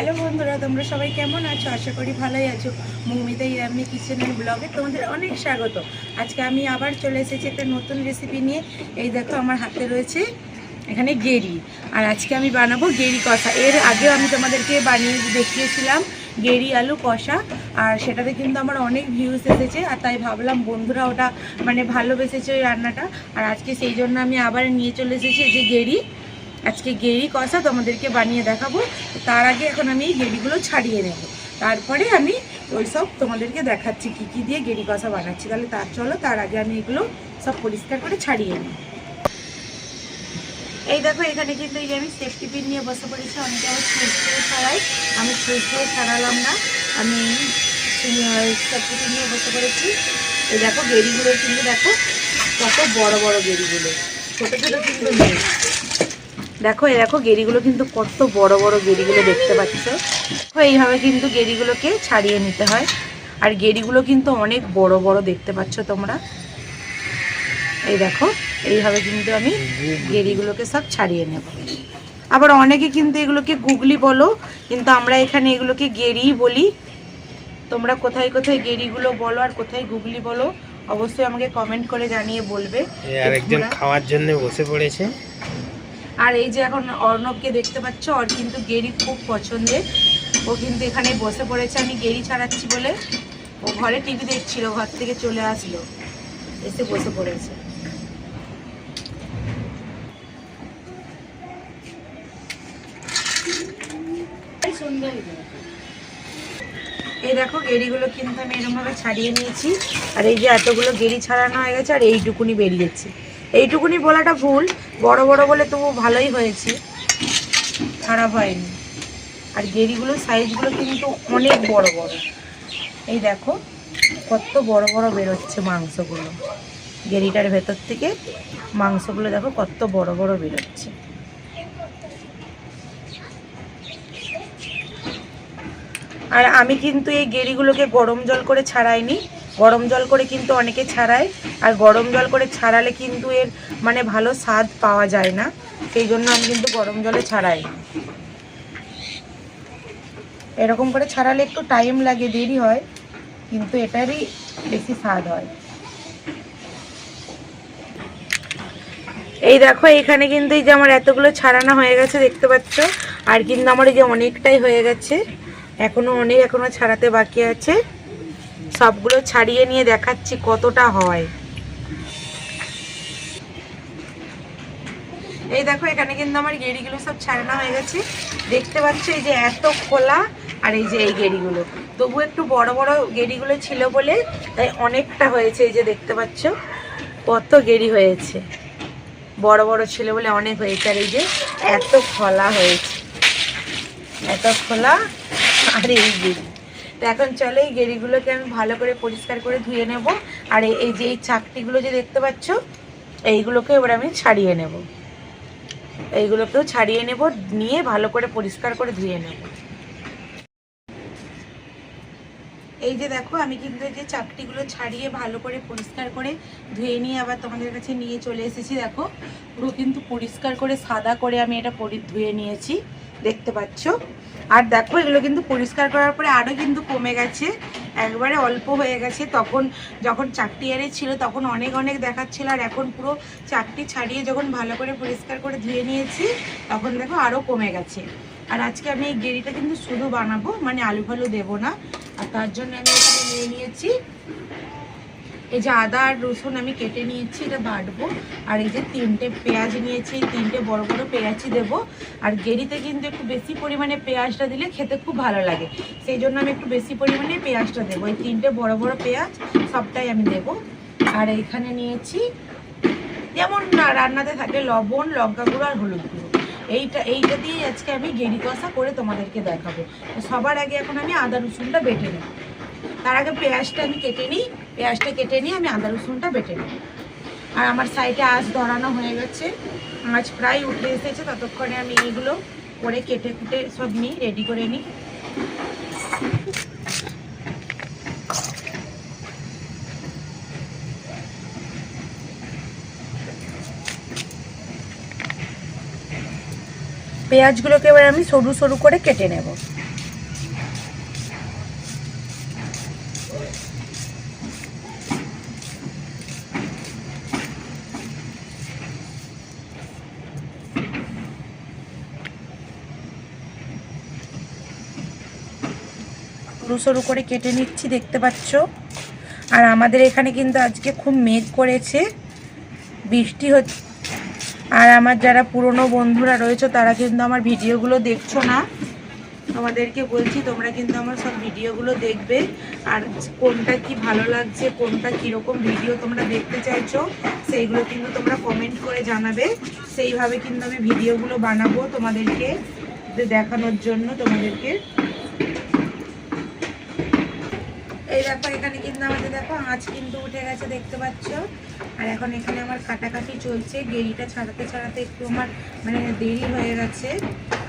Hello বন্ধুরা, তোমরা সবাই কেমন আছো? আশা করি ভালোই আছো। মৌমিতা ইয়ামি কিচেন অ্যান্ড ব্লগে তোমাদের অনেক স্বাগত। আজকে আমি আবার চলে এসেছি একটা নতুন রেসিপি নিয়ে। এই দেখো, আমার হাতে রয়েছে এখানে গেরি। আর আজকে আমি বানাবো গেরি কষা। এর আগেও আমি তোমাদেরকে বানিয়ে দেখিয়েছিলাম, গেরি আলু কষা। আর সেটাতে কিন্তু আমার অনেক ভিউজ এসেছে। আর তাই ভাবলাম বন্ধুরা ওটা মানে ভালোবেসেছে ওই রান্নাটা। আর আজকে সেই জন্য আমি আবার নিয়ে চলে এসেছি যে গেরি। আজকে গেরি কষা তোমাদেরকে বানিয়ে দেখাবো। তার আগে এখন আমি এই গেরিগুলো ছাড়িয়ে নেব। তারপরে আমি ওই সব তোমাদেরকে দেখাচ্ছি কি কি দিয়ে গেরি কষা বানাচ্ছি। তাহলে তার চলো, তার আগে আমি এগুলো সব পরিষ্কার করে ছাড়িয়ে নিই এই দেখো, এখানে কিন্তু এই যে আমি সেফটি পিন নিয়ে বসে পড়েছি। অনেকে আমার সুইচ দিয়ে ছাড়াই। আমি সুইচ দিয়ে ছাড়ালাম না। আমি সেফটি পিন নিয়ে বসে পড়েছি। এই দেখো গেরিগুলো কিন্তু দেখো, কত বড় বড় গেরিগুলো। ছোটো ছোটো কিন্তু নেই। দেখো এই দেখো গেরিগুলো কিন্তু কত বড় বড় গেরিগুলো দেখতে পাচ্ছ। তো এইভাবে কিন্তু গেরিগুলোকে ছাড়িয়ে নিতে হয়। আর গেরিগুলো কিন্তু অনেক বড় বড় দেখতে পাচ্ছ তোমরা। এই দেখো এইভাবে কিন্তু আমি গেরিগুলোকে সব ছাড়িয়ে নেব। আবার অনেকে কিন্তু এগুলোকে গুগলি বলো কিন্তু আমরা এখানে এগুলোকে গেরিই বলি। তোমরা কোথায় কোথায় গেরিগুলো বলো আর কোথায় গুগলি বলো অবশ্যই আমাকে কমেন্ট করে জানিয়ে বলবে। আরেকজন খাওয়ার জন্য বসে পড়েছে। আর এই যে এখন অর্ণবকে দেখতে পাচ্ছ ওর কিন্তু গেরি খুব পছন্দের। ও কিন্তু এখানে বসে পড়েছে আমি গেরি ছাড়াচ্ছি বলে। ও ঘরে টিভি দেখছিল ঘর থেকে চলে আসলো এসে বসে পড়েছে। এই দেখো গেরিগুলো কিন্তু আমি এরকমভাবে ছাড়িয়ে নিয়েছি। আর এই যে এতগুলো গেরি ছাড়ানো হয়ে গেছে আর এইটুকুনি বেরিয়েছে। এইটুকুনি বলাটা ভুল বড় বড় বলে তবু ভালোই হয়েছে। খারাপ হয়নি। আর গেরিগুলো, সাইজগুলো কিন্তু অনেক বড় বড়। এই দেখো, কত বড় বড় বেরোচ্ছে মাংসগুলো। গেরিটার ভেতর থেকে মাংসগুলো দেখো, কত বড় বড় বেরোচ্ছে। আর আমি কিন্তু এই গেরিগুলোকে গরম জল করে ছাড়াইনি। গরম জল করে কিন্তু অনেকে ছাড়ায়, আর গরম জল করে ছাড়ালে কিন্তু এর মানে ভালো স্বাদ পাওয়া যায় না। সেই জন্য আমি কিন্তু গরম জলে ছাড়াই। এরকম করে ছাড়ালে একটু টাইম লাগে, দেরি হয়, কিন্তু এটারই বেশি স্বাদ হয়। এই দেখো এখানে কিন্তু এই যে আমার এতগুলো ছাড়ানো হয়ে গেছে, দেখতে পাচ্ছ? আর কিন্তু আমার এই যে অনেকটাই হয়ে গেছে, এখনও অনেক এখনও ছাড়াতে বাকি আছে। সবগুলো ছাড়িয়ে নিয়ে দেখাচ্ছি কতটা হয়। এই দেখো, এখানে কিন্তু আমার গেড়িগুলো সব ছাড়ানো হয়ে গেছে। দেখতে পাচ্ছ এই যে এত খোলা আর এই যে এই গেড়িগুলো। তবু একটু বড় বড় গেড়িগুলো ছিল বলে তাই অনেকটা হয়েছে এই যে দেখতে পাচ্ছ। কত গেড়ি হয়েছে। বড় বড় ছিল বলে অনেক হয়েছে আর এই যে এত খোলা হয়েছে। এত খোলা আর এই গেড়ি তো এখন চলো এই গেড়িগুলোকে আমি ভালো করে পরিষ্কার করে ধুয়ে নেব। আর এই- যে এই চাকটিগুলো যে দেখতে পাচ্ছ, এইগুলোকে এবার আমি ছাড়িয়ে নেব। এইগুলোকেও ছাড়িয়ে নেব, নিয়ে ভালো করে পরিষ্কার করে ধুয়ে নেব। এই যে দেখো, আমি কিন্তু এই যে চাকটিগুলো ছাড়িয়ে ভালো করে পরিষ্কার করে ধুয়ে নিয়ে আবার তোমাদের কাছে নিয়ে চলে এসেছি, দেখো। পুরো কিন্তু পরিষ্কার করে সাদা করে আমি এটা ধুয়ে নিয়েছি, দেখতে পাচ্ছ? আর দেখো, এগুলো কিন্তু পরিষ্কার করার পরে আরও কিন্তু কমে গেছে। একবারে অল্প হয়ে গেছে। তখন যখন চারটি এরে ছিল, তখন অনেক অনেক দেখাচ্ছিল। আর এখন পুরো চারটি ছাড়িয়ে যখন ভালো করে পরিষ্কার করে ধুয়ে নিয়েছি, তখন দেখো আরও কমে গেছে। আর আজকে আমি এই গেরিটা কিন্তু শুধু বানাবো মানে আলু ফালু দেবো না। আর তার জন্য আমি নিয়ে নিয়েছি এই যে আদা আর রসুন আমি কেটে নিয়েছি, এটা বাটবো। আর এই যে তিনটে পেঁয়াজ নিয়েছি, তিনটে বড় বড় পেঁয়াজই দেবো। আর গেরিতে কিন্তু একটু বেশি পরিমাণে পেঁয়াজটা দিলে খেতে খুব ভালো লাগে। সেই জন্য আমি একটু বেশি পরিমাণে পেঁয়াজটা দেবো। এই তিনটে বড় বড় পেঁয়াজ সবটাই আমি দেবো। আর এইখানে নিয়েছি যেমন রান্নাতে থাকে লবণ, লঙ্কা গুঁড়ো আর হলুদ গুঁড়ো। এইটা এইটা দিয়ে আজকে আমি গেরি কষা করে তোমাদেরকে দেখাবো। সবার আগে এখন আমি আদা রসুনটা বেটে নিই তার আগে পেঁয়াজটা আমি কেটে নিই। পেঁয়াজটা কেটে নিয়ে আমি আদা রসুনটা বেটে নিই আর আমার সাইডে আঁচ ধরানো হয়ে গেছে। আঁচ প্রায় উঠে এসেছে, ততক্ষণে আমি এইগুলো করে কেটে কুটে সব নিই রেডি করে নিই। পেঁয়াজগুলোকে এবার আমি সরু সরু করে কেটে নেব। সরু সরু করে কেটে নিচ্ছি, দেখতে পাচ্ছ? আর আমাদের এখানে কিন্তু আজকে খুব মেঘ করেছে, বৃষ্টি হচ্ছে। আর আমার যারা পুরনো বন্ধুরা রয়েছে, তারা কিন্তু আমার ভিডিওগুলো দেখছ না। তোমাদেরকে বলছি, তোমরা কিন্তু আমার সব ভিডিওগুলো দেখবে। আর কোনটা কি ভালো লাগছে, কোনটা কীরকম ভিডিও তোমরা দেখতে চাইছো, সেইগুলো কিন্তু তোমরা কমেন্ট করে জানাবে। সেইভাবে কিন্তু আমি ভিডিওগুলো বানাবো তোমাদেরকে, দেখানোর জন্য তোমাদেরকে। এই দেখো, এখানে কিন্তু আমাদের দেখো আঁচ কিন্তু উঠে গেছে, দেখতে পাচ্ছ? আর এখন এখানে আমার কাটাকাটি চলছে, গেরিটা ছাড়াতে ছাড়াতে একটু আমার মানে দেরি হয়ে গেছে।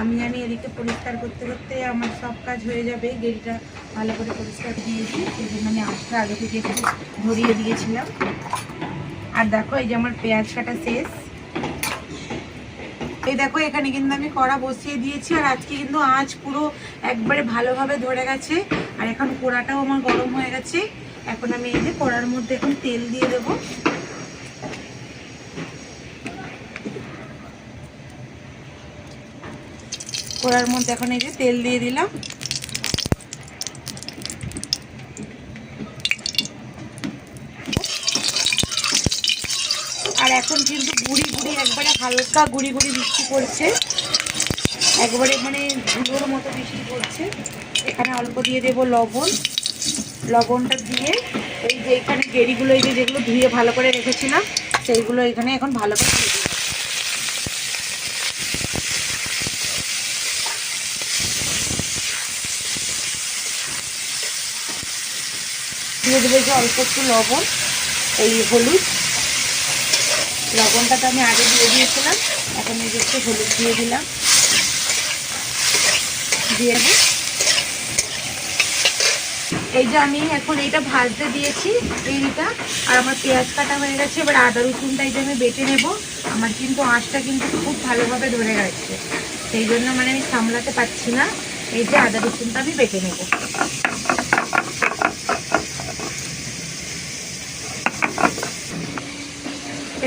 আমি জানি এদিকে পরিষ্কার করতে করতে আমার সব কাজ হয়ে যাবে, গেরিটা ভালো করে পরিষ্কার দিয়েছি, সেই জন্য আমি আঁচটা আগে থেকে একটু ধরিয়ে দিয়েছিলাম। আর দেখো, এই যে আমার পেঁয়াজ কাটা শেষ। এই দেখো, এখানে কিন্তু আমি কড়া বসিয়ে দিয়েছি, আর আজকে কিন্তু আঁচ পুরো একবারে ভালোভাবে ধরে গেছে। আর এখন কড়াটাও আমার গরম হয়ে গেছে। এখন আমি এই যে কড়ার মধ্যে এখন তেল দিয়ে দেবো। কড়ার মধ্যে এখন এই যে তেল দিয়ে দিলাম। আর এখন কিন্তু গুড়ি গুড়ি, একবারে হালকা গুড়ি গুড়ি বৃষ্টি পড়ছে একবারে মানে ধুলোর মতো বৃষ্টি পড়ছে এখানে অল্প দিয়ে দেব লবণ। লবণটা দিয়ে এই যে এখানে গেরিগুলো এই যে যেগুলো ধুয়ে ভালো করে রেখেছিলাম, সেইগুলো এখানে এখন ভালো করে দিয়ে দেবো যে অল্প একটু লবণ, এই হলুদ। লবণটা তো আমি আগে দিয়ে দিয়েছিলাম, এখন এই একটু হলুদ দিয়ে দিলাম। দিয়ে এই যে আমি এখন এইটা ভাজতে দিয়েছি এইটা আর আমার পেঁয়াজ কাটা হয়ে গেছে, এবার আদা রসুনটা এই যে আমি বেটে নেব। আমার কিন্তু আঁচটা কিন্তু খুব ভালোভাবে ধরে গেছে। সেই জন্য মানে আমি সামলাতে পারছি না। এই যে আদা রসুনটা আমি বেটে নেব।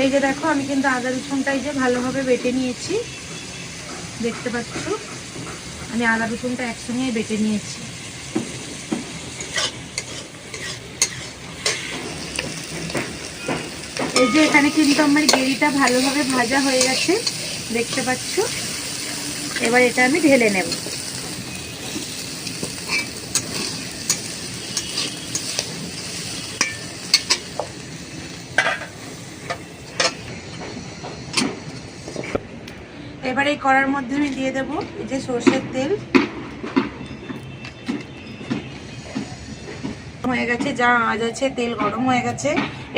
এই যে দেখো, আমি কিন্তু আদা রসুনটা এই যে ভালোভাবে বেটে নিয়েছি। দেখতে পাচ্ছ? আমি আদা রসুনটা একসঙ্গে বেটে নিয়েছি। এই যে এখানে কিন্তু আমার গেরিটা ভালোভাবে ভাজা হয়ে গেছে। দেখতে পাচ্ছ? এবার এটা আমি ঢেলে নেব। এই মধ্যে আমি দিয়ে দেবো যে সর্ষের তেল। হয়ে গেছে, যা আজ আছে তেল গরম হয়ে গেছে।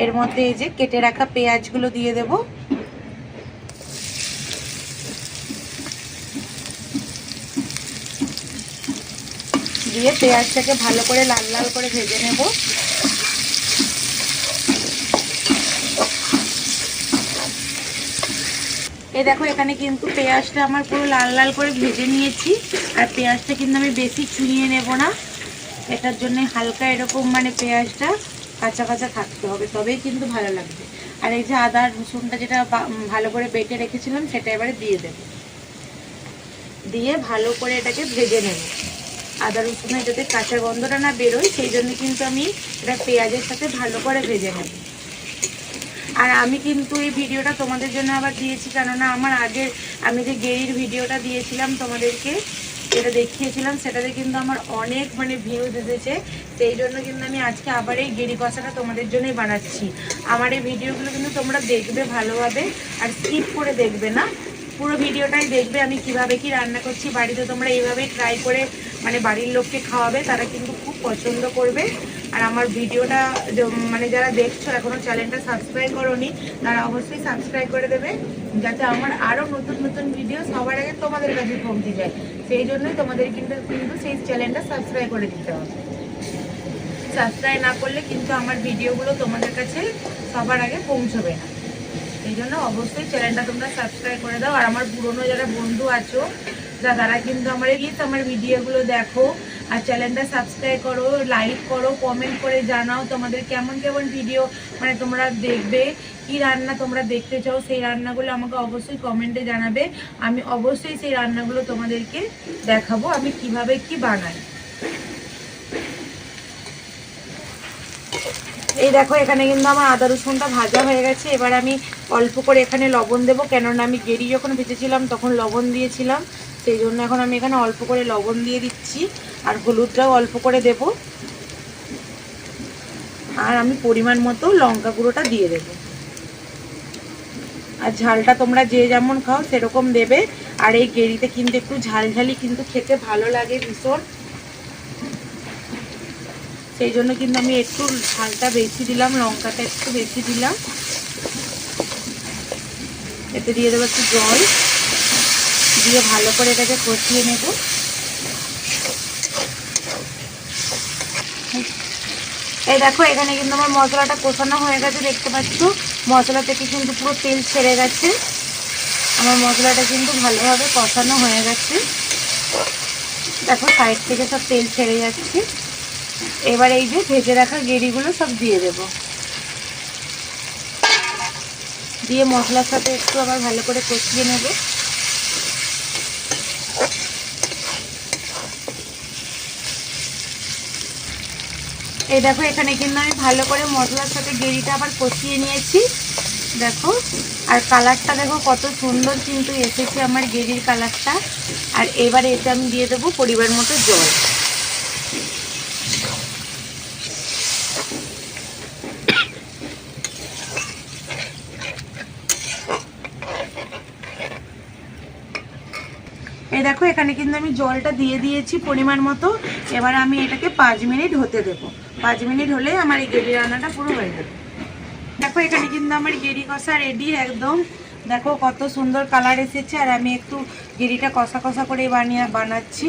এর মধ্যে এই যে কেটে রাখা পেঁয়াজগুলো দিয়ে দেব। দিয়ে পেঁয়াজটাকে ভালো করে লাল লাল করে ভেজে নেব। এই দেখো, এখানে কিন্তু পেঁয়াজটা আমার পুরো লাল লাল করে ভেজে নিয়েছি। আর পেঁয়াজটা কিন্তু আমি বেশি চুইয়ে নেব না। এটার জন্য হালকা এরকম মানে পেঁয়াজটা কাঁচা কাঁচা থাকতে হবে, তবেই কিন্তু ভালো লাগবে। আর এই যে আদা, রসুনটা যেটা ভালো করে বেটে রেখেছিলাম, সেটা এবারে দিয়ে দেব। দিয়ে ভালো করে এটাকে ভেজে নেব। আদা, রসুনের যাতে কাঁচা গন্ধটা না বেরোয়, সেই জন্য কিন্তু আমি এটা পেঁয়াজের সাথে ভালো করে ভেজে নেব। আর আমি কিন্তু এই ভিডিওটা তোমাদের জন্য আবার দিয়েছি, কেননা আমার আগের আমি যে গেরির ভিডিওটা দিয়েছিলাম তোমাদেরকে, যেটা দেখিয়েছিলাম, সেটাতে কিন্তু আমার অনেক মানে ভিউজ এসেছে। সেই জন্য কিন্তু আমি আজকে আবার এই গেরি কষাটা তোমাদের জন্যই বানাচ্ছি। আমার এই ভিডিওগুলো কিন্তু তোমরা দেখবে ভালোভাবে, আর স্কিপ করে দেখবে না। পুরো ভিডিওটাই দেখবে আমি কীভাবে কি রান্না করছি, বাড়িতে তোমরা এইভাবেই ট্রাই করে মানে বাড়ির লোককে খাওয়াবে, তারা কিন্তু খুব পছন্দ করবে। আর আমার ভিডিওটা মানে যারা দেখছ এখনও চ্যানেলটা সাবস্ক্রাইব করোনি, তারা অবশ্যই সাবস্ক্রাইব করে দেবে, যাতে আমার আরও নতুন নতুন ভিডিও সবার আগে তোমাদের কাছে পৌঁছে যায়। সেই জন্যই তোমাদের কিন্তু কিন্তু সেই চ্যানেলটা সাবস্ক্রাইব করে দিতে হবে। সাবস্ক্রাইব না করলে কিন্তু আমার ভিডিওগুলো তোমাদের কাছে সবার আগে পৌঁছবে না। এই জন্য অবশ্যই চ্যানেলটা তোমরা সাবস্ক্রাইব করে দাও। আর আমার পুরনো যারা বন্ধু আছো তারা কিন্তু আমার প্লিজ আমার ভিডিওগুলো দেখো আর চ্যানেলটা সাবস্ক্রাইব করো লাইক করো কমেন্ট করে জানাও তোমাদের কেমন কেমন ভিডিও মানে তোমরা দেখবে, কি রান্না তোমরা দেখতে চাও, সেই রান্নাগুলো আমাকে অবশ্যই কমেন্টে জানাবে। আমি অবশ্যই সেই রান্নাগুলো তোমাদেরকে দেখাবো, আমি কীভাবে কি বানাই। এই দেখো, এখানে কিন্তু আমার আদা রসুনটা ভাজা হয়ে গেছে। এবার আমি অল্প করে এখানে লবণ দেবো, কেননা আমি গেরি যখন ভেজেছিলাম তখন লবণ দিয়েছিলাম। সেই জন্য এখন আমি এখানে অল্প করে লবণ দিয়ে দিচ্ছি, আর হলুদটাও অল্প করে দেব। আর আমি পরিমাণ মতো লঙ্কা গুঁড়োটা দিয়ে দেব। আর ঝালটা তোমরা যে যেমন খাও সেরকম দেবে। আর এই গেরিতে কিন্তু একটু ঝালঝালি কিন্তু খেতে ভালো লাগে ভীষণ। সেই জন্য কিন্তু আমি একটু ঝালটা বেশি দিলাম, লঙ্কাটা একটু বেশি দিলাম। এতে দিয়ে দেবো একটু জল। দিয়ে ভালো করে এটাকে কষিয়ে নেব। এই দেখো, এখানে কিন্তু আমার মশলাটা কষানো হয়ে গেছে, দেখতে পাচ্ছ? মশলা থেকে কিন্তু পুরো তেল ছেড়ে গেছে। আমার মশলাটা কিন্তু ভালোভাবে কষানো হয়ে গেছে। দেখো, সাইড থেকে সব তেল ছেড়ে যাচ্ছে। এবার এই যে ভেজে রাখা গেরিগুলো সব দিয়ে দেব। দিয়ে মশলার সাথে একটু আবার ভালো করে কষিয়ে নেব। এই দেখো, এখানে কিন্তু আমি ভালো করে মশলার সাথে গেরিটা আবার কষিয়ে নিয়েছি। দেখো, আর কালারটা দেখো কত সুন্দর কিন্তু এসেছে আমার গেরির কালারটা। আর এবার এতে আমি দিয়ে দেবো পরিবার মতো জল। দেখো, এখানে কিন্তু আমি জলটা দিয়ে দিয়েছি পরিমাণ মতো। এবার আমি এটাকে পাঁচ মিনিট হতে দেবো। পাঁচ মিনিট হলে আমার এই গেরি রান্নাটা পুরো হয়ে যাবে। দেখো, এখানে কিন্তু আমার গেরি কষা রেডি একদম। দেখো, কত সুন্দর কালার এসেছে। আর আমি একটু গেরিটা কষা কষা করে বানিয়ে বানাচ্ছি,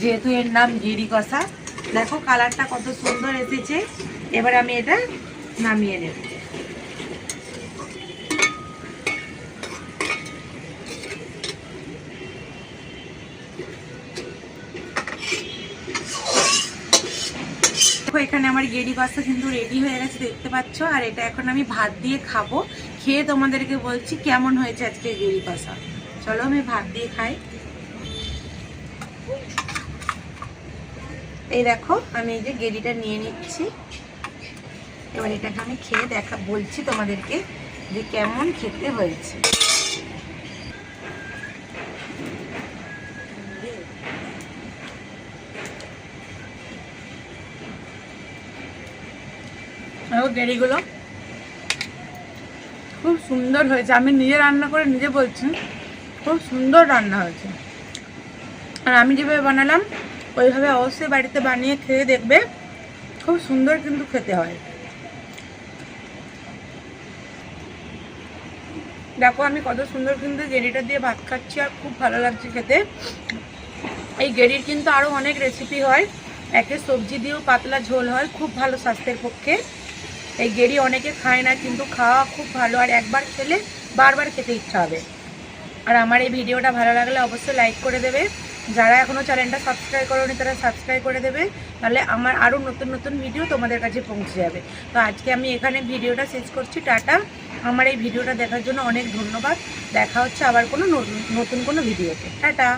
যেহেতু এর নাম গেরি কষা। দেখো কালারটা কত সুন্দর এসেছে। এবার আমি এটা নামিয়ে নেব। এখানে আমার গেরি কষা কিন্তু রেডি হয়ে গেছে, দেখতে পাচ্ছ? আর এটা এখন আমি ভাত দিয়ে খাব। খেয়ে তোমাদেরকে বলছি কেমন হয়েছে আজকে গেরি কষা চলো আমি ভাত দিয়ে খাই। এই দেখো, আমি এই যে গেরিটা নিয়ে নিচ্ছি। এবার এটাকে আমি খেয়ে দেখা, বলছি তোমাদেরকে যে কেমন খেতে হয়েছে। দেখো খুব সুন্দর হয়েছে। আমি নিজে রান্না করে নিজে বলছি, খুব সুন্দর রান্না হয়েছে। আর আমি যেভাবে বানালাম, ওইভাবে অবশ্যই বাড়িতে বানিয়ে খেয়ে দেখবে, খুব সুন্দর কিন্তু খেতে হয়। দেখো, আমি কত সুন্দর কিন্তু গেরিটা দিয়ে ভাত খাচ্ছি আর খুব ভালো লাগছে খেতে। এই গেরির কিন্তু আরও অনেক রেসিপি হয়। একে সবজি দিয়েও পাতলা ঝোল হয়, খুব ভালো স্বাস্থ্যের পক্ষে। এই গেরি অনেকে খায় না, কিন্তু খাওয়া খুব ভালো। আর একবার খেলে বারবার খেতে ইচ্ছা হবে। আর আমার এই ভিডিওটা ভালো লাগলে অবশ্যই লাইক করে দেবে। যারা এখনও চ্যানেলটা সাবস্ক্রাইব করেনি, তারা সাবস্ক্রাইব করে দেবে। তাহলে আমার আরও নতুন নতুন ভিডিও তোমাদের কাছে পৌঁছে যাবে। তো আজকে আমি এখানে ভিডিওটা শেষ করছি। টাটা। আমার এই ভিডিওটা দেখার জন্য অনেক ধন্যবাদ। দেখা হচ্ছে আবার কোনো নতুন নতুন কোনো ভিডিওতে টাটা।